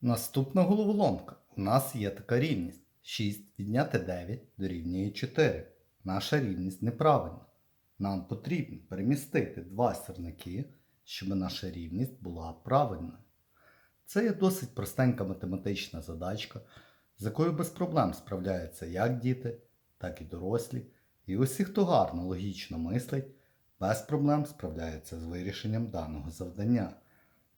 Наступна головоломка. У нас є така рівність. 6 відняти 9 дорівнює 4. Наша рівність неправильна. Нам потрібно перемістити два сірники, щоб наша рівність була правильною. Це є досить простенька математична задачка, з якою без проблем справляються як діти, так і дорослі. І усі, хто гарно логічно мислить, без проблем справляються з вирішенням даного завдання.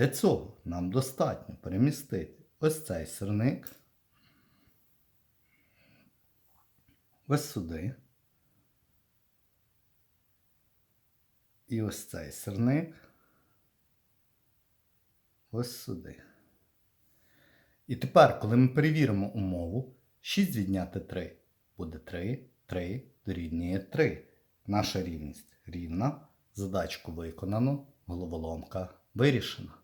Для цього нам достатньо перемістити ось цей сирник ось сюди. І ось цей сирник ось сюди. І тепер, коли ми перевіримо умову, 6 відняти 3 буде 3, 3 дорівнює 3. Наша рівність рівна. Задачку виконано, головоломка вирішена.